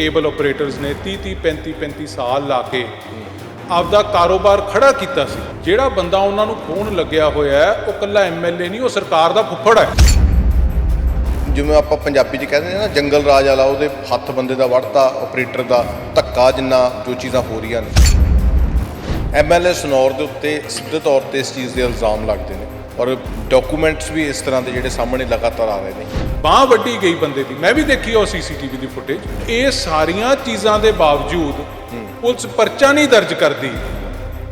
Cable operators ਨੇ 30 30 35 35 ਸਾਲ ਲਾ ਕੇ ਆਪਦਾ ਕਾਰੋਬਾਰ ਖੜਾ ਕੀਤਾ ਸੀ। ਜਿਹੜਾ ਬੰਦਾ ਉਹਨਾਂ ਨੂੰ ਫੋਨ ਲੱਗਿਆ ਹੋਇਆ ਹੈ, ਉਹ ਕੱਲਾ ਐਮਐਲਏ ਨਹੀਂ, ਉਹ ਸਰਕਾਰ ਦਾ ਫੁੱਫੜ ਹੈ। ਜਿਵੇਂ ਆਪਾਂ ਪੰਜਾਬੀ 'ਚ ਕਹਿੰਦੇ ਨੇ ਨਾ, ਜੰਗਲ ਰਾਜ ਵਾਲਾ, ਉਹਦੇ ਹੱਥ ਬੰਦੇ ਦਾ ਵੜਤਾ ਆਪਰੇਟਰ ਦਾ ਧੱਕਾ ਜਿੰਨਾ ਜੋ ਚੀਜ਼ਾਂ ਹੋ ਰਹੀਆਂ ਨੇ। ਐਮਐਲਏ ਸਨੌਰ ਦੇ ਉੱਤੇ ਸਿੱਧੇ ਤੌਰ ਤੇ ਇਸ ਚੀਜ਼ ਦੇ ਇਲਜ਼ਾਮ ਲੱਗਦੇ ਨੇ। ਔਰ ਡਾਕੂਮੈਂਟਸ ਵੀ ਇਸ ਤਰ੍ਹਾਂ ਦੇ ਜਿਹੜੇ ਸਾਹਮਣੇ ਲਗਾਤਾਰ ਆ ਰਹੇ ਨੇ। ਬਾਹ ਵੱਡੀ ਗਈ ਬੰਦੇ ਦੀ। ਮੈਂ ਵੀ ਦੇਖੀ ਉਹ ਸੀਸੀਟੀਵੀ ਦੀ ਫੁਟੇਜ ਇਹ ਸਾਰੀਆਂ ਚੀਜ਼ਾਂ ਦੇ ਬਾਵਜੂਦ ਪੁਲਿਸ ਪਰਚਾ ਨਹੀਂ ਦਰਜ ਕਰਦੀ।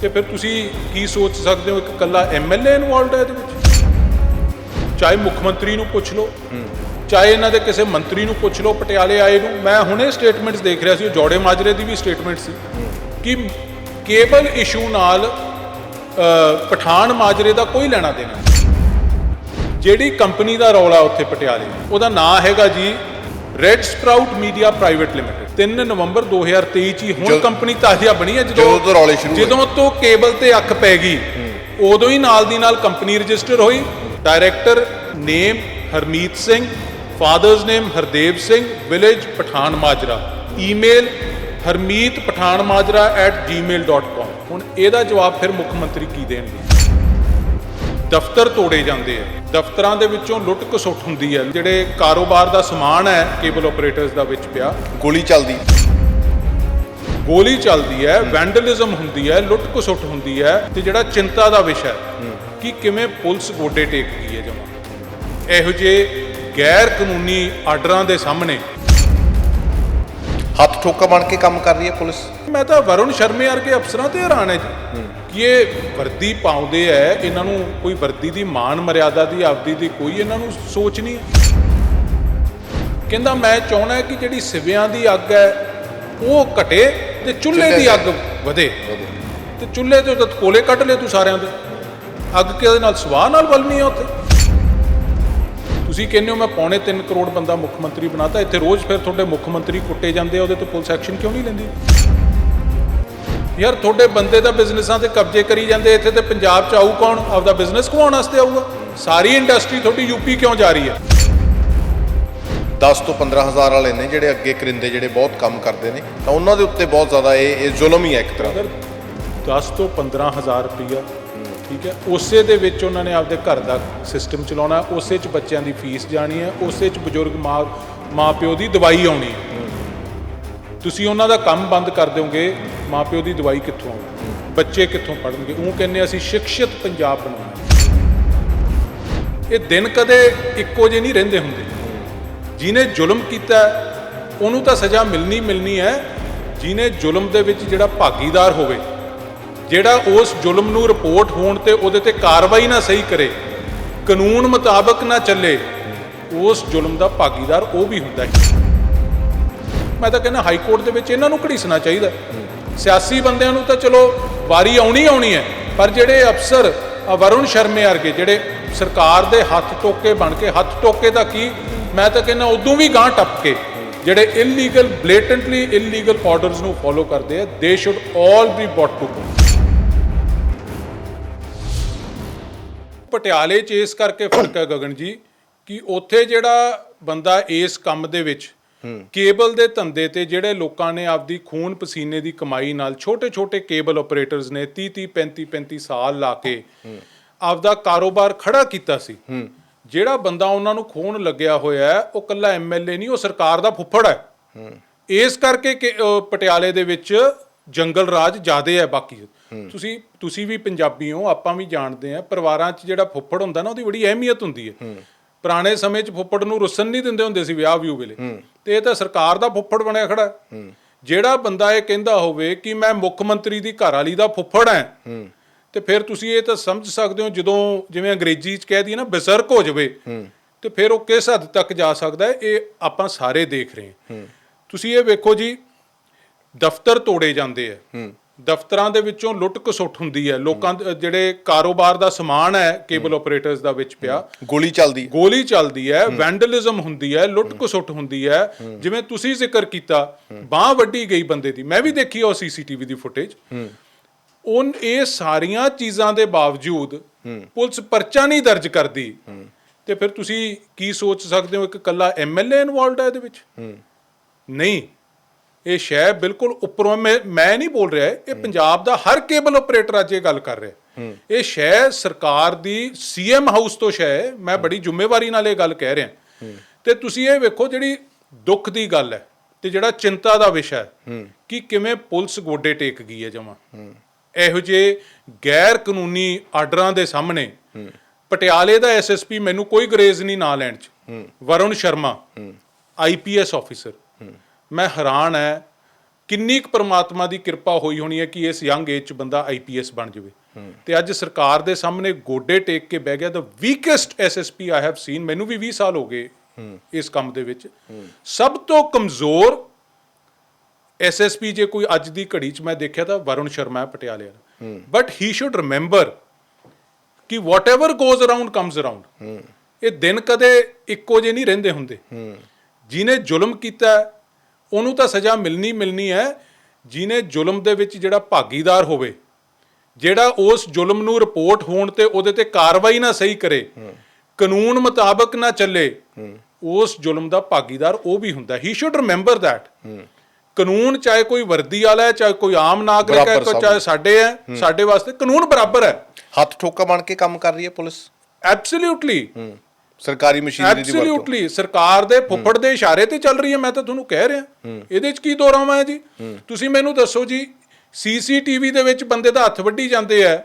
ਤੇ ਫਿਰ ਤੁਸੀਂ ਕੀ ਸੋਚ ਸਕਦੇ ਹੋ? ਇੱਕ ਕੱਲਾ ਐਮਐਲਏ ਇਨਵੋਲਡ ਹੈ ਇਹਦੇ ਵਿੱਚ? ਚਾਹੇ ਮੁੱਖ ਮੰਤਰੀ ਨੂੰ ਪੁੱਛ ਲਓ। ਚਾਹੇ ਇਹਨਾਂ ਦੇ ਕਿਸੇ ਮੰਤਰੀ ਨੂੰ ਪੁੱਛ ਲਓ ਪਟਿਆਲੇ ਆਏ ਨੂੰ। ਮੈਂ ਹੁਣੇ ਸਟੇਟਮੈਂਟਸ ਦੇਖ ਰਿਹਾ ਸੀ ਜੋੜੇ ਮਾਜਰੇ ਦੀ ਵੀ ਸਟੇਟਮੈਂਟ ਸੀ। ਕਿ ਕੇਬਲ ਇਸ਼ੂ ਨਾਲ ਪਠਾਨ ਮਾਜਰੇ ਦਾ ਕੋਈ ਲੈਣਾ ਦੇਣਾ। ਜਿਹੜੀ ਕੰਪਨੀ ਦਾ ਰੌਲਾ ਉੱਥੇ ਪਟਿਆਲੇ ਉਹਦਾ ਨਾਂ ਹੈਗਾ ਜੀ red sprout media private limited 3 ਨਵੰਬਰ 2023 ਚ ਹੀ ਹੁਣ ਕੰਪਨੀ ਤਾਜ਼ਾ ਬਣੀ ਹੈ ਜਦੋਂ ਤੋਂ ਰੌਲੇ ਸ਼ੁਰੂ। ਜਦੋਂ ਤੋਂ ਕੇਬਲ ਤੇ ਅੱਖ ਪੈ ਗਈ ਉਦੋਂ ਹੀ ਨਾਲ ਦੀ ਨਾਲ ਕੰਪਨੀ ਰਜਿਸਟਰ ਹੋਈ। Director name Harmeet Singh father's name Hardev Singh village Pathan Majra. Email ਮਾਜਰਾ@gmail.com ਹੁਣ ਇਹਦਾ ਜਵਾਬ ਫਿਰ ਮੁੱਖ ਮੰਤਰੀ ਕੀ ਦੇਣਗੇ? ਦਫ਼ਤਰ ਤੋੜੇ ਜਾਂਦੇ ਆ। ਦਫ਼ਤਰਾਂ ਦੇ ਵਿੱਚੋਂ ਲੁੱਟ ਖਸੁੱਟ ਹੁੰਦੀ ਹੈ ਜਿਹੜੇ ਕਾਰੋਬਾਰ ਦਾ ਸਮਾਨ ਹੈ ਕੇਬਲ ਆਪਰੇਟਰਸ ਦਾ ਵਿੱਚ ਪਿਆ ਗੋਲੀ ਚੱਲਦੀ। ਗੋਲੀ ਚੱਲਦੀ ਹੈ ਵੈਂਡਲਿਜ਼ਮ ਹੁੰਦੀ ਹੈ ਲੁੱਟ ਖਸੁੱਟ ਹੁੰਦੀ ਹੈ ਤੇ ਜਿਹੜਾ ਚਿੰਤਾ ਦਾ ਵਿਸ਼ਾ ਹੈ ਕਿ ਕਿਵੇਂ ਪੁਲਿਸ ਗੋਡੇ ਟੇਕ ਗਈ ਹੈ ਜਮਾ। ਇਹੋ ਜਿਹੇ ਗੈਰ ਕਾਨੂੰਨੀ ਆਰਡਰਾਂ ਦੇ ਸਾਹਮਣੇ ਹੱਥ ਠੋਕਾ ਬਣ ਕੇ ਕੰਮ ਕਰ ਰਹੀ ਹੈ ਪੁਲਿਸ? ਮੈਂ ਤਾਂ ਵਰੁਣ ਸ਼ਰਮੇ ਵਰਗੇ ਅਫਸਰਾਂ ਤੇ ਹੈਰਾਨ ਹੈ ਜੀ। ਕਿ ਇਹ ਵਰਦੀ ਪਾਉਂਦੇ ਐ ਇਹਨਾਂ ਨੂੰ ਕੋਈ ਵਰਦੀ ਦੀ ਮਾਨ ਮਰਿਆਦਾ ਦੀ ਆਪਦੀ ਦੀ ਕੋਈ ਇਹਨਾਂ ਨੂੰ ਸੋਚ ਨਹੀਂ ਹੈ। ਕਹਿੰਦਾ ਮੈਂ ਚਾਹਣਾ ਕਿ ਜਿਹੜੀ ਸਿਵਿਆਂ ਦੀ ਅੱਗ ਹੈ ਉਹ ਘਟੇ ਤੇ ਚੁੱਲ੍ਹੇ ਦੀ ਅੱਗ ਵਧੇ। ਤੇ ਚੁੱਲ੍ਹੇ ਤੇ ਕੋਲੇ ਕੱਢ ਲੈ ਤੂੰ ਸਾਰਿਆਂ ਦੇ। ਅੱਗ ਕਿਹਦੇ ਨਾਲ ਸਵਾਹ ਨਾਲ ਬਲਣੀ ਆ ਉੱਥੇ? ਤੁਸੀਂ ਕਹਿੰਦੇ ਹੋ ਮੈਂ ਪੌਣੇ 3 ਕਰੋੜ ਬੰਦਾ ਮੁੱਖ ਮੰਤਰੀ ਬਣਾਤਾ ਇੱਥੇ ਰੋਜ਼ ਫਿਰ ਤੁਹਾਡੇ ਮੁੱਖ ਮੰਤਰੀ ਕੁੱਟੇ ਜਾਂਦੇ ਆ ਉਹਦੇ ਤੇ ਪੁਲਿਸ ਐਕਸ਼ਨ ਕਿਉਂ ਨਹੀਂ ਲੈਂਦੀ? ਯਾਰ ਤੁਹਾਡੇ ਬੰਦੇ ਦਾ ਬਿਜ਼ਨਸਾਂ ਤੇ ਕਬਜ਼ੇ ਕਰੀ ਜਾਂਦੇ ਇੱਥੇ ਤੇ ਪੰਜਾਬ ਚ ਆਊ ਕੌਣ? ਆਪਦਾ ਬਿਜ਼ਨਸ ਕਮਾਉਣ ਵਾਸਤੇ ਆਊਗਾ। ਸਾਰੀ ਇੰਡਸਟਰੀ ਤੁਹਾਡੀ ਯੂਪੀ ਕਿਉਂ ਜਾ ਰਹੀ ਹੈ? 10 ਤੋਂ 15000 ਵਾਲੇ ਨੇ ਜਿਹੜੇ ਅੱਗੇ ਕਰਿੰਦੇ ਜਿਹੜੇ ਬਹੁਤ ਕੰਮ ਕਰਦੇ ਨੇ ਤਾਂ ਉਹਨਾਂ ਦੇ ਉੱਤੇ ਬਹੁਤ ਜ਼ਿਆਦਾ ਇਹ ਇਹ ਜ਼ੁਲਮ ਹੀ ਹੈ ਇੱਕ ਤਰ੍ਹਾਂ। ਦਾ ਅਗਰ 10 ਤੋਂ 15000 ਰੁਪਈਆ ਠੀਕ ਹੈ? ਉਸੇ ਦੇ ਵਿੱਚ ਉਹਨਾਂ ਨੇ ਆਪਦੇ ਘਰ ਦਾ ਸਿਸਟਮ ਚਲਾਉਣਾ, ਉਸੇ 'ਚ ਬੱਚਿਆਂ ਦੀ ਫੀਸ ਜਾਣੀ ਹੈ, ਉਸੇ 'ਚ ਬਜ਼ੁਰਗ ਮਾਂ, ਮਾਪਿਓ ਦੀ ਦਵਾਈ ਆਉਣੀ ਹੈ। ਤੁਸੀਂ ਉਹਨਾਂ ਦਾ ਕੰਮ ਬੰਦ ਕਰ ਦਿਓਗੇ, ਮਾਪਿਓ ਦੀ ਦਵਾਈ ਕਿੱਥੋਂ ਆਉਣੀ ਬੱਚੇ ਕਿੱਥੋਂ ਪੜਨਗੇ ਉਹ ਕਹਿੰਦੇ ਅਸੀਂ ਸਿੱਖਿਅਤ ਪੰਜਾਬ ਬਣਾਉਣਾ ਇਹ ਦਿਨ ਕਦੇ ਇੱਕੋ ਜਿਹੇ ਨਹੀਂ ਰਹਿੰਦੇ ਹੁੰਦੇ। ਜਿਹਨੇ ਜ਼ੁਲਮ ਕੀਤਾ, ਉਹਨੂੰ ਤਾਂ ਸਜ਼ਾ ਮਿਲਣੀ ਮਿਲਣੀ ਹੈ। ਜਿਹਨੇ ਜ਼ੁਲਮ ਦੇ ਵਿੱਚ ਜਿਹੜਾ ਭਾਗੀਦਾਰ ਹੋਵੇ ਜਿਹੜਾ ਉਸ ਜ਼ੁਲਮ ਨੂੰ ਰਿਪੋਰਟ ਹੋਣ ਤੇ ਉਹਦੇ ਤੇ ਕਾਰਵਾਈ ਨਾ ਸਹੀ ਕਰੇ, ਕਾਨੂੰਨ ਮੁਤਾਬਕ ਨਾ ਚੱਲੇ, ਉਸ ਜ਼ੁਲਮ ਦਾ ਭਾਗੀਦਾਰ ਉਹ ਵੀ ਹੁੰਦਾ ਹੈ। ਮੈਂ ਤਾਂ ਕਹਿੰਦਾ ਹਾਈ ਕੋਰਟ ਦੇ ਵਿੱਚ ਇਹਨਾਂ ਨੂੰ ਘੜੀਸਣਾ ਚਾਹੀਦਾ। ਸਿਆਸੀ ਬੰਦਿਆਂ ਨੂੰ ਤਾਂ ਚਲੋ ਵਾਰੀ ਆਉਣੀ ਆਉਣੀ ਹੈ, ਪਰ ਜਿਹੜੇ ਅਫਸਰ ਆਹ ਵਰੁਣ ਸ਼ਰਮੇ ਵਰਗੇ ਜਿਹੜੇ ਸਰਕਾਰ ਦੇ ਹੱਥ ਟੋਕੇ ਬਣ ਕੇ, ਹੱਥ ਟੋਕੇ ਦਾ ਕੀ? ਮੈਂ ਤਾਂ ਕਹਿੰਦਾ ਉਦੋਂ ਵੀ ਗਾਂ ਟੱਪ ਕੇ ਜਿਹੜੇ ਇਲੀਗਲ ਬਲੇਟੈਂਟਲੀ ਇਲੀਗਲ ਆਰਡਰਸ ਨੂੰ ਫੋਲੋ ਕਰਦੇ ਆ they should all be brought to court ਪਟਿਆਲੇ 'ਚ ਇਸ ਕਰਕੇ ਫ਼ਰਕ ਹੈ ਗਗਨ ਜੀ ਕਿ ਉੱਥੇ ਜਿਹੜਾ ਬੰਦਾ ਇਸ ਕੰਮ ਦੇ ਵਿੱਚ ਕੇਬਲ ਦੇ ਧੰਦੇ ਤੇ ਜਿਹੜੇ ਲੋਕਾਂ ਨੇ ਆਪਦੀ ਖੂਨ ਪਸੀਨੇ ਦੀ ਕਮਾਈ ਨਾਲ ਛੋਟੇ-ਛੋਟੇ ਕੇਬਲ ਆਪਰੇਟਰਸ ਨੇ 30 30 35 35 ਸਾਲ ਲਾ ਕੇ ਆਪਦਾ ਕਾਰੋਬਾਰ ਖੜਾ ਕੀਤਾ ਸੀ। ਜਿਹੜਾ ਬੰਦਾ ਉਹਨਾਂ ਨੂੰ ਖੋਣ ਲੱਗਿਆ ਹੋਇਆ ਹੈ ਉਹ ਕੱਲਾ ਐਮਐਲਏ ਨਹੀਂ ਉਹ ਸਰਕਾਰ ਦਾ ਫੁੱਫੜ ਹੈ। ਇਸ ਕਰਕੇ ਪਟਿਆਲੇ ਦੇ ਵਿੱਚ ਜੰਗਲ ਰਾਜ ਜ਼ਿਆਦੇ ਹੈ ਬਾਕੀ। ਤੁਸੀਂ ਤੁਸੀਂ ਵੀ ਪੰਜਾਬੀ ਹੋ ਆਪਾਂ ਵੀ ਜਾਣਦੇ ਆ ਪਰਿਵਾਰਾਂ 'ਚ ਜਿਹੜਾ ਫੁੱਫੜ ਹੁੰਦਾ ਨਾ ਉਹਦੀ ਬੜੀ ਅਹਿਮੀਅਤ ਹੁੰਦੀ ਹੈ। ਪੁਰਾਣੇ ਸਮੇਂ 'ਚ ਫੁੱਫੜ ਨੂੰ ਰੁੱਸਣ ਨਹੀਂ ਦਿੰਦੇ ਹੁੰਦੇ ਸੀ ਵਿਆਹ ਵਿਊ ਵੇਲੇ। ਤੇ ਇਹ ਤਾਂ ਸਰਕਾਰ ਦਾ ਫੁੱਫੜ ਬਣਿਆ ਖੜਾ। ਜਿਹੜਾ ਬੰਦਾ ਇਹ ਕਹਿੰਦਾ ਹੋਵੇ ਕਿ ਮੈਂ ਮੁੱਖ ਮੰਤਰੀ ਦੀ ਘਰ ਵਾਲੀ ਦਾ ਫੁੱਫੜ ਹਾਂ ਤੇ ਫਿਰ ਤੁਸੀਂ ਇਹ ਤਾਂ ਸਮਝ ਸਕਦੇ ਹੋ ਜਦੋਂ ਜਿਵੇਂ ਅੰਗਰੇਜ਼ੀ 'ਚ ਕਹਿ ਦਈਏ ਨਾ ਬਜ਼ਰਕ ਹੋ ਜਾਵੇ ਤੇ ਫਿਰ ਉਹ ਕਿਸ ਹੱਦ ਤੱਕ ਜਾ ਸਕਦਾ ਹੈ ਇਹ ਆਪਾਂ ਸਾਰੇ ਦੇਖ ਰਹੇ ਹਾਂ। ਤੁਸੀਂ ਇਹ ਵੇਖੋ ਜੀ ਦਫ਼ਤਰ ਤੋੜੇ ਜਾਂਦੇ ਆ। ਦਫ਼ਤਰਾਂ ਦੇ ਵਿੱਚੋਂ ਲੁੱਟ ਖਸੁੱਟ ਹੁੰਦੀ ਹੈ। ਲੋਕਾਂ ਦੇ ਜਿਹੜੇ ਕਾਰੋਬਾਰ ਦਾ ਸਮਾਨ ਹੈ ਕੇਬਲ ਆਪਰੇਟਰਸ ਦਾ ਵਿੱਚ ਪਿਆ ਗੋਲੀ ਚੱਲਦੀ ਗੋਲੀ ਚੱਲਦੀ ਹੈ ਵੈਂਡਲਿਜ਼ਮ ਹੁੰਦੀ ਹੈ ਲੁੱਟ ਖਸੁੱਟ ਹੁੰਦੀ ਹੈ। ਜਿਵੇਂ ਤੁਸੀਂ ਜ਼ਿਕਰ ਕੀਤਾ ਬਾਹ ਵੱਡੀ ਗਈ ਬੰਦੇ ਦੀ। ਮੈਂ ਵੀ ਦੇਖੀ ਉਹ ਸੀਸੀਟੀਵੀ ਦੀ ਫੁਟੇਜ ਉਹ ਇਹ ਸਾਰੀਆਂ ਚੀਜ਼ਾਂ ਦੇ ਬਾਵਜੂਦ ਪੁਲਿਸ ਪਰਚਾ ਨਹੀਂ ਦਰਜ ਕਰਦੀ। ਤੇ ਫਿਰ ਤੁਸੀਂ ਕੀ ਸੋਚ ਸਕਦੇ ਹੋ ਇੱਕ ਕੱਲਾ ਐਮਐਲਏ ਇਨਵੋਲਡ ਹੈ ਇਹਦੇ ਵਿੱਚ? ਨਹੀਂ। ਇਹ ਸ਼ੈ ਬਿਲਕੁਲ ਉੱਪਰੋਂ ਮੈਂ ਨਹੀਂ ਬੋਲ ਰਿਹਾ ਇਹ ਪੰਜਾਬ ਦਾ ਹਰ ਕੇਬਲ ਆਪਰੇਟਰ ਅੱਜ ਇਹ ਗੱਲ ਕਰ ਰਿਹਾ। ਇਹ ਸ਼ੈ ਸਰਕਾਰ ਦੀ ਸੀਐਮ ਹਾਊਸ ਤੋਂ ਸ਼ੈ ਹੈ। ਮੈਂ ਬੜੀ ਜ਼ਿੰਮੇਵਾਰੀ ਨਾਲ ਇਹ ਗੱਲ ਕਹਿ ਰਿਹਾ। ਤੇ ਤੁਸੀਂ ਇਹ ਵੇਖੋ ਜਿਹੜੀ ਦੁੱਖ ਦੀ ਗੱਲ ਹੈ ਤੇ ਜਿਹੜਾ ਚਿੰਤਾ ਦਾ ਵਿਸ਼ਾ ਹੈ ਕਿ ਕਿਵੇਂ ਪੁਲਿਸ ਗੋਡੇ ਟੇਕ ਗਈ ਹੈ ਜਮਾ। ਇਹੋ ਜਿਹੇ ਗੈਰ ਕਾਨੂੰਨੀ ਆਰਡਰਾਂ ਦੇ ਸਾਹਮਣੇ ਪਟਿਆਲੇ ਦਾ ਐਸਐਸਪੀ ਮੈਨੂੰ ਕੋਈ ਗਰੇਜ਼ ਨਹੀਂ ਨਾ ਲੈਣ ਚ। Varun Sharma IPS officer. ਮੈਂ ਹੈਰਾਨ ਹੈ ਕਿੰਨੀ ਕੁ ਪ੍ਰਮਾਤਮਾ ਦੀ ਕਿਰਪਾ ਹੋਈ ਹੋਣੀ ਹੈ ਕਿ ਇਸ ਯੰਗ ਏਜ ਚ ਬੰਦਾ ਆਈਪੀਐਸ ਬਣ ਜਾਵੇ। ਤੇ ਅੱਜ ਸਰਕਾਰ ਦੇ ਸਾਹਮਣੇ ਗੋਡੇ ਟੇਕ ਕੇ ਬਹਿ ਗਿਆ the weakest SSP I have seen ਮੈਨੂੰ ਵੀ 20 ਸਾਲ ਹੋ ਗਏ ਇਸ ਕੰਮ ਦੇ ਵਿੱਚ। ਸਭ ਤੋਂ ਕਮਜ਼ੋਰ ਐਸਐਸਪੀ ਜੇ ਕੋਈ ਅੱਜ ਦੀ ਘੜੀ ਚ ਮੈਂ ਦੇਖਿਆ ਤਾਂ ਵਰੁਣ ਸ਼ਰਮਾ ਪਟਿਆਲੇ ਵਾਲਾ। ਬਟ ਹੀ ਸ਼ੁੱਡ ਰਿਮੈਂਬਰ ਕਿ whatever goes around comes around ਇਹ ਦਿਨ ਕਦੇ ਇੱਕੋ ਜਿਹੇ ਨਹੀਂ ਰਹਿੰਦੇ ਹੁੰਦੇ। ਜਿਹਨੇ ਜ਼ੁਲਮ ਕੀਤਾ ਉਹਨੂੰ ਤਾਂ ਸਜ਼ਾ ਮਿਲਣੀ ਮਿਲਣੀ ਹੈ ਜਿਹਨੇ ਜ਼ੁਲਮ ਦੇ ਵਿੱਚ ਜਿਹੜਾ ਭਾਗੀਦਾਰ ਹੋਵੇ ਜਿਹੜਾ ਉਸ ਜ਼ੁਲਮ ਨੂੰ ਰਿਪੋਰਟ ਹੋਣ ਤੇ ਉਹਦੇ ਤੇ ਕਾਰਵਾਈ ਨਾ ਸਹੀ ਕਰੇ ਕਾਨੂੰਨ ਮੁਤਾਬਕ ਨਾ ਚੱਲੇ ਉਸ ਜ਼ੁਲਮ ਦਾ ਭਾਗੀਦਾਰ ਉਹ ਵੀ ਹੁੰਦਾ। ਹੀ ਸ਼ੁੱਡ ਰਿਮੈਂਬਰ ਥੈਟ ਕਾਨੂੰਨ ਚਾਹੇ ਕੋਈ ਵਰਦੀ ਵਾਲਾ ਹੈ ਚਾਹੇ ਕੋਈ ਆਮ ਨਾਗਰਿਕ ਹੈ ਕੋਈ ਚਾਹੇ ਸਾਡੇ ਹੈ ਸਾਡੇ ਵਾਸਤੇ ਕਾਨੂੰਨ ਬਰਾਬਰ ਹੈ। ਹੱਥ ਠੋਕਾ ਬਣ ਕੇ ਕੰਮ ਕਰ ਰਹੀ ਹੈ ਪੁਲਿਸ। ਐਬਸੋਲੂਟਲੀ ਸਰਕਾਰੀ ਮਸ਼ੀਨਰੀ ਦੀ ਵਰਤੋਂ। ਐਬਸੋਲੂਟਲੀ ਸਰਕਾਰ ਦੇ ਫੁੱਫੜ ਦੇ ਇਸ਼ਾਰੇ ਤੇ ਚੱਲ ਰਹੀ ਹੈ, ਮੈਂ ਤਾਂ ਤੁਹਾਨੂੰ ਕਹਿ ਰਿਹਾ। ਇਹਦੇ 'ਚ ਕੀ ਦੋਰਾਵਾ ਹੈ ਜੀ? ਤੁਸੀਂ ਮੈਨੂੰ ਦੱਸੋ ਜੀ ਸੀਸੀਟੀਵੀ ਦੇ ਵਿੱਚ ਬੰਦੇ ਦਾ ਹੱਥ ਵੱਢੀ ਜਾਂਦੇ ਆ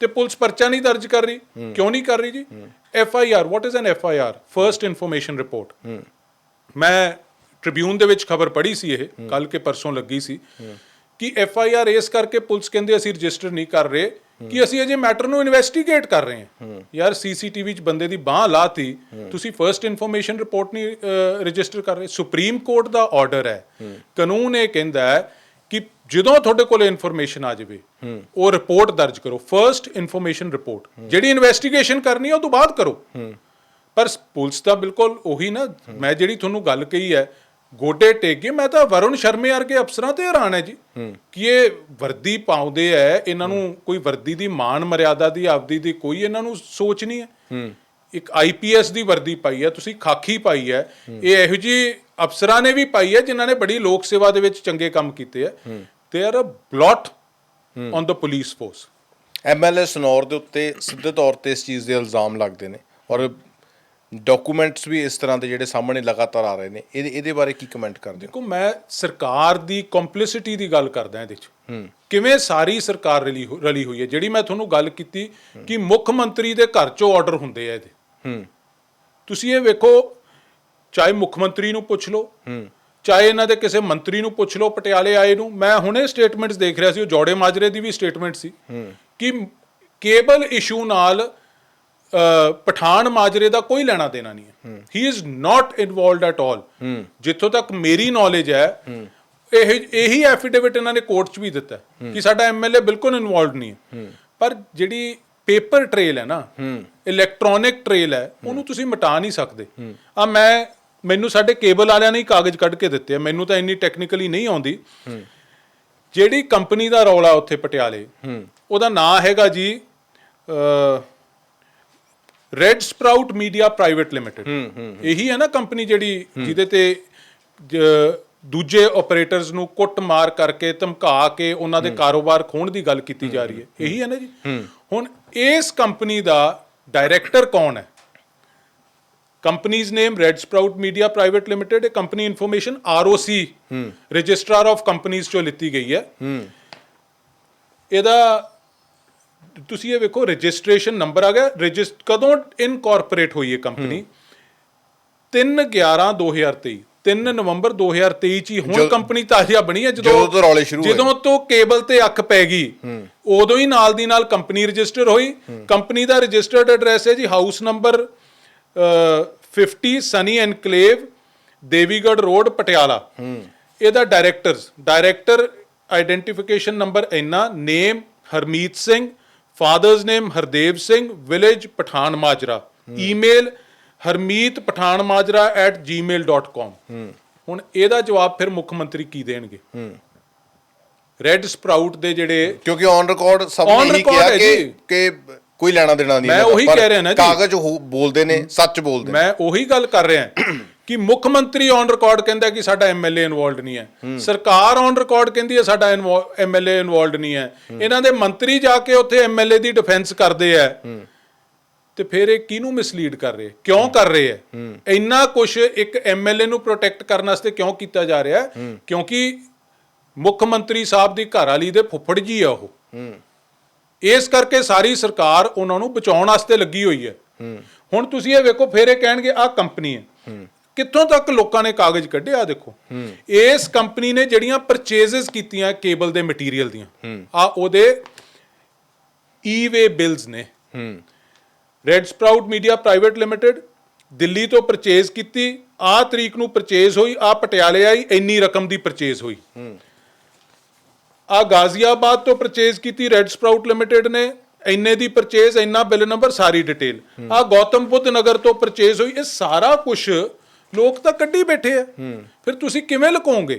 ਤੇ ਪੁਲਿਸ ਪਰਚਾ ਨਹੀਂ ਦਰਜ ਕਰ ਰਹੀ? ਕਿਉਂ ਨਹੀਂ ਕਰ ਰਹੀ ਜੀ? F I R what is an F I R first information report ਮੈਂ ਟ੍ਰਿਬਿਊਨ ਦੇ ਵਿੱਚ ਖਬਰ ਪੜ੍ਹੀ ਸੀ ਇਹ ਕੱਲ ਕੇ ਪਰਸੋਂ ਲੱਗੀ ਸੀ, ਕਿ ਐਫ ਆਈ ਆਰ ਇਸ ਕਰਕੇ ਪੁਲਿਸ ਕਹਿੰਦੇ ਅਸੀਂ ਰਜਿਸਟਰ ਨਹੀਂ ਕਰ ਰਹੇ ਕਿ ਅਸੀਂ ਅਜੇ ਮੈਟਰ ਨੂੰ ਇਨਵੈਸਟੀਗੇਟ ਕਰ ਰਹੇ ਹਾਂ। ਯਾਰ ਸੀਸੀਟੀਵੀ 'ਚ ਬੰਦੇ ਦੀ ਬਾਹ ਲਾਤੀ ਤੁਸੀਂ ਫਰਸਟ ਇਨਫੋਰਮੇਸ਼ਨ ਰਿਪੋਰਟ ਨਹੀਂ ਰਜਿਸਟਰ ਕਰ ਰਹੇ। ਸੁਪਰੀਮ ਕੋਰਟ ਦਾ ਆਰਡਰ ਹੈ। ਕਾਨੂੰਨ ਇਹ ਕਹਿੰਦਾ ਹੈ ਕਿ ਜਦੋਂ ਤੁਹਾਡੇ ਕੋਲ ਇਨਫੋਰਮੇਸ਼ਨ ਆ ਜਾਵੇ ਉਹ ਰਿਪੋਰਟ ਦਰਜ ਕਰੋ। ਫਰਸਟ ਇਨਫੋਰਮੇਸ਼ਨ ਰਿਪੋਰਟ ਜਿਹੜੀ ਇਨਵੈਸਟੀਗੇਸ਼ਨ ਕਰਨੀ ਹੈ ਉਹ ਤੋਂ ਬਾਅਦ ਕਰੋ। ਪਰ ਪੁਲਿਸ ਤਾਂ ਬਿਲਕੁਲ ਉਹੀ ਨਾ ਮੈਂ ਜਿਹੜੀ ਤੁਹਾਨੂੰ ਗੱਲ ਕਹੀ ਹੈ ਗੋਡੇ ਟੇਕ ਕੇ ਮੈਂ ਤਾਂ ਵਰੁਣ ਸ਼ਰਮੇ ਵਰਗੇ ਅਫਸਰਾਂ ਤੇ ਹੈਰਾਨ ਹੈ ਜੀ। ਕਿ ਇਹ ਵਰਦੀ ਪਾਉਂਦੇ ਐ ਇਹਨਾਂ ਨੂੰ ਕੋਈ ਵਰਦੀ ਦੀ ਮਾਨ ਮਰਿਆਦਾ ਦੀ ਆਪਦੀ ਦੀ ਕੋਈ ਇਹਨਾਂ ਨੂੰ ਸੋਚ ਨਹੀਂ ਹੈ। ਇੱਕ ਆਈਪੀਐਸ ਦੀ ਵਰਦੀ ਪਾਈ ਹੈ ਤੁਸੀਂ ਖਾਕੀ ਪਾਈ ਹੈ। ਇਹ ਇਹੋ ਜੀ ਅਫਸਰਾਂ ਨੇ ਵੀ ਪਾਈ ਹੈ ਜਿਨ੍ਹਾਂ ਨੇ ਬੜੀ ਲੋਕ ਸੇਵਾ ਦੇ ਵਿੱਚ ਚੰਗੇ ਕੰਮ ਕੀਤੇ ਆ they are a blot on the police force MLA Sanaur ਦੇ ਉੱਤੇ ਸਿੱਧੇ ਤੌਰ ਤੇ ਇਸ ਚੀਜ਼ ਦੇ ਇਲਜ਼ਾਮ ਲੱਗਦੇ ਨੇ। ਔਰ ਡਾਕੂਮੈਂਟਸ ਵੀ ਇਸ ਤਰ੍ਹਾਂ ਦੇ ਜਿਹੜੇ ਸਾਹਮਣੇ ਲਗਾਤਾਰ ਆ ਰਹੇ ਨੇ ਇਹਦੇ ਇਹਦੇ ਬਾਰੇ ਕੀ ਕਮੈਂਟ ਕਰਦੇ ਹੋ? ਦੇਖੋ ਮੈਂ ਸਰਕਾਰ ਦੀ ਕੰਪਲਿਸਿਟੀ ਦੀ ਗੱਲ ਕਰਦਾ ਇਹਦੇ ਚ। ਕਿਵੇਂ ਸਾਰੀ ਸਰਕਾਰ ਰਲੀ ਰਲੀ ਹੋਈ ਹੈ? ਜਿਹੜੀ ਮੈਂ ਤੁਹਾਨੂੰ ਗੱਲ ਕੀਤੀ ਕਿ ਮੁੱਖ ਮੰਤਰੀ ਦੇ ਘਰ ਚੋਂ ਆਰਡਰ ਹੁੰਦੇ ਆ ਇਹਦੇ। ਹੂੰ। ਤੁਸੀਂ ਇਹ ਵੇਖੋ ਚਾਹੇ ਮੁੱਖ ਮੰਤਰੀ ਨੂੰ ਪੁੱਛ ਲਓ ਚਾਹੇ ਇਹਨਾਂ ਦੇ ਕਿਸੇ ਮੰਤਰੀ ਨੂੰ ਪੁੱਛ ਲਓ ਪਟਿਆਲੇ ਆਏ ਨੂੰ ਮੈਂ ਹੁਣੇ ਸਟੇਟਮੈਂਟਸ ਦੇਖ ਰਿਹਾ ਸੀ ਉਹ ਜੋੜੇ ਮਾਜਰੇ ਦੀ ਵੀ ਸਟੇਟਮੈਂਟ ਸੀ ਕਿ ਕੇਬਲ ਇਸ਼ੂ ਨਾਲ ਪਠਾਨ ਮਾਜਰੇ ਦਾ ਕੋਈ ਲੈਣਾ ਦੇਣਾ ਨਹੀਂ ਹੈ। He is not involved at all ਜਿੱਥੋਂ ਤੱਕ ਮੇਰੀ ਨੌਲੇਜ ਹੈ, ਇਹ, ਇਹੀ ਐਫੀਡੇਵਿਟ ਇਹਨਾਂ ਨੇ ਕੋਰਟ 'ਚ ਵੀ ਦਿੱਤਾ ਕਿ ਸਾਡਾ ਐਮਐਲਏ ਬਿਲਕੁਲ ਇਨਵੋਲਵਡ ਨਹੀਂ ਹੈ। ਪਰ ਜਿਹੜੀ ਪੇਪਰ ਟ੍ਰੇਲ ਹੈ ਨਾ ਇਲੈਕਟ੍ਰੋਨਿਕ ਟ੍ਰੇਲ ਹੈ, ਉਹਨੂੰ ਤੁਸੀਂ ਮਿਟਾ ਨਹੀਂ ਸਕਦੇ। ਆ ਮੈਂ, ਮੈਨੂੰ ਸਾਡੇ ਕੇਬਲ ਵਾਲਿਆਂ ਨੇ ਕਾਗਜ਼ ਕੱਢ ਕੇ ਦਿੱਤੇ ਆ, ਮੈਨੂੰ ਤਾਂ ਇੰਨੀ ਟੈਕਨੀਕਲੀ ਨਹੀਂ ਆਉਂਦੀ। ਜਿਹੜੀ ਕੰਪਨੀ ਦਾ ਰੌਲਾ ਉੱਥੇ ਪਟਿਆਲੇ, ਉਹਦਾ ਨਾਂ ਹੈਗਾ ਜੀ red sprout media private limited ਇਹੀ ਹੈ ਨਾ ਕੰਪਨੀ ਜਿਹੜੀ ਜਿਹਦੇ ਤੇ ਦੂਜੇ ਆਪਰੇਟਰਸ ਨੂੰ ਕੁੱਟ ਮਾਰ ਕਰਕੇ ਧਮਕਾ ਕੇ ਉਹਨਾਂ ਦੇ ਕਾਰੋਬਾਰ ਖੋਣ ਦੀ ਗੱਲ ਕੀਤੀ ਜਾ ਰਹੀ ਹੈ। ਇਹੀ ਹੈ ਨਾ ਜੀ। ਹੁਣ ਇਸ ਕੰਪਨੀ ਦਾ ਡਾਇਰੈਕਟਰ ਕੌਣ ਹੈ? Companies name red sprout media private limited ਇਹ company information ROC registrar of companies ਚੋਂ ਲਿੱਤੀ ਗਈ ਹੈ। ਇਹਦਾ ਤੁਸੀਂ ਇਹ ਵੇਖੋ ਰਜਿਸਟ੍ਰੇਸ਼ਨ ਨੰਬਰ ਆ ਗਿਆ। ਰਜਿਸਟ ਕਦੋਂ ਇਨਕੋਰਪੋਰੇਟ ਹੋਈ ਹੈ। ਕੰਪਨੀ 3 11 2023 3 ਨਵੰਬਰ 2023 ਚ ਹੀ ਹੁਣ ਜਦੋਂ- ਕੰਪਨੀ ਤਾਜ਼ਾ ਬਣੀ ਹੈ ਜਦੋਂ ਤੋਂ ਰੌਲੇ ਸ਼ੁਰੂ ਹੋਏ। ਜਦੋਂ ਤੋਂ ਕੇਬਲ ਤੇ ਅੱਖ ਪੈ ਗਈ ਉਦੋਂ ਹੀ ਨਾਲ ਦੀ ਨਾਲ ਕੰਪਨੀ ਰਜਿਸਟਰ ਹੋਈ। ਕੰਪਨੀ ਦਾ ਰਜਿਸਟਰਡ ਐਡਰੈਸ ਹੈ ਜੀ house number 50 Sunny Enclave Devigarh road Patiala. ਇਹਦਾ ਡਾਇਰੈਕਟਰਸ ਡਾਇਰੈਕਟਰ ਆਈਡੈਂਟੀਫਿਕੇਸ਼ਨ ਨੰਬਰ ਇੰਨਾ name Harmeet Singh father's name Hardev Singh village Pathan Majra email Harmeet Pathan ਮਾਜਰਾ@gmail.com ਹੁਣ ਇਹਦਾ ਜਵਾਬ ਫਿਰ ਮੁੱਖ ਮੰਤਰੀ ਕੀ ਦੇਣਗੇ? ਰੈੱਡ ਸਪਰਾਊਟ ਦੇ ਜਿਹੜੇ ਕਿਉਂਕਿ ਔਨ ਰਿਕਾਰਡ ਸਭ ਨੇ ਇਹੀ ਕਿਹਾ ਕਿ। ਕਿ ਕੋਈ ਲੈਣਾ ਦੇਣਾ ਨਹੀਂ ਮੈਂ ਉਹੀ ਕਹਿ ਰਿਹਾ ਨਾ ਜੀ। ਕਾਗਜ਼ ਬੋਲਦੇ ਨੇ ਸੱਚ ਬੋਲਦੇ ਮੈਂ ਉਹੀ ਗੱਲ ਕਰ ਰਿਹਾ। ਕਿ ਮੁੱਖ ਮੰਤਰੀ ਔਨ ਰਿਕਾਰਡ ਕਹਿੰਦਾ ਕਿ ਸਾਡਾ ਐਮਐਲਏ ਇਨਵੋਲਡ ਨਹੀਂ ਹੈ। ਸਰਕਾਰ ਔਨ ਰਿਕਾਰਡ ਕਹਿੰਦੀ ਹੈ ਸਾਡਾ ਐਮਐਲਏ ਇਨਵੋਲਡ ਨਹੀਂ ਹੈ। ਇਹਨਾਂ ਦੇ ਮੰਤਰੀ ਜਾ ਕੇ ਉੱਥੇ ਐਮਐਲਏ ਦੀ ਡਿਫੈਂਸ ਕਰਦੇ ਆ ਤੇ ਫਿਰ ਇਹ ਕਿਹਨੂੰ ਮਿਸਲੀਡ ਕਰ ਰਹੇ? ਕਿਉਂ ਕਰ ਰਹੇ ਹੈ? ਇੰਨਾ ਕੁਝ ਇੱਕ ਐਮਐਲਏ ਨੂੰ ਪ੍ਰੋਟੈਕਟ ਕਰਨ ਵਾਸਤੇ ਕਿਉਂ ਕੀਤਾ ਜਾ ਰਿਹਾ ਕਿਉਂਕਿ ਮੁੱਖ ਮੰਤਰੀ ਸਾਹਿਬ ਦੀ ਘਰ ਵਾਲੀ ਦੇ ਫੁੱਫੜ ਜੀ ਆ ਉਹ। ਇਸ ਕਰਕੇ ਸਾਰੀ ਸਰਕਾਰ ਉਹਨਾਂ ਨੂੰ ਬਚਾਉਣ ਵਾਸਤੇ ਲੱਗੀ ਹੋਈ ਹੈ। ਹੁਣ ਤੁਸੀਂ ਇਹ ਵੇਖੋ ਫਿਰ ਇਹ ਕਹਿਣਗੇ ਆਹ ਕੰਪਨੀ ਹੈ। ਕਿੱਥੋਂ ਤੱਕ ਲੋਕਾਂ ਨੇ ਕਾਗਜ਼ ਕੱਢੇ? ਆ ਦੇਖੋ। ਇਸ ਕੰਪਨੀ ਨੇ ਜਿਹੜੀਆਂ ਪਰਚੇਜ਼ਸ ਕੀਤੀਆਂ ਕੇਬਲ ਦੇ ਮਟੀਰੀਅਲ ਦੀਆਂ ਆ ਉਹਦੇ ਈ-ਵੇ ਬਿਲਸ ਨੇ। Red sprout media private limited Delhi ਤੋਂ ਪਰਚੇਜ਼ ਕੀਤੀ ਆ ਤਰੀਕ ਨੂੰ ਪਰਚੇਜ਼ ਹੋਈ ਆ ਪਟਿਆਲੇ ਆਈ ਇੰਨੀ ਰਕਮ ਦੀ ਪਰਚੇਜ਼ ਹੋਈ। ਆ ਗਾਜ਼ੀਆਬਾਦ ਤੋਂ ਪਰਚੇਜ਼ ਕੀਤੀ ਰੈਡ ਸਪਰਾਊਟ ਲਿਮਟਿਡ ਨੇ ਇੰਨੇ ਦੀ ਪਰਚੇਜ਼ ਇੰਨਾ ਬਿੱਲ ਨੰਬਰ ਸਾਰੀ ਡਿਟੇਲ ਆ ਗੌਤਮ ਬੁੱਧ ਨਗਰ ਤੋਂ ਪਰਚੇਜ਼ ਹੋਈ ਇਹ ਸਾਰਾ ਕੁਝ ਲੋਕ ਤਾਂ ਕੱਢੀ ਬੈਠੇ ਆ। ਫਿਰ ਤੁਸੀਂ ਕਿਵੇਂ ਲੁਕਾਓਗੇ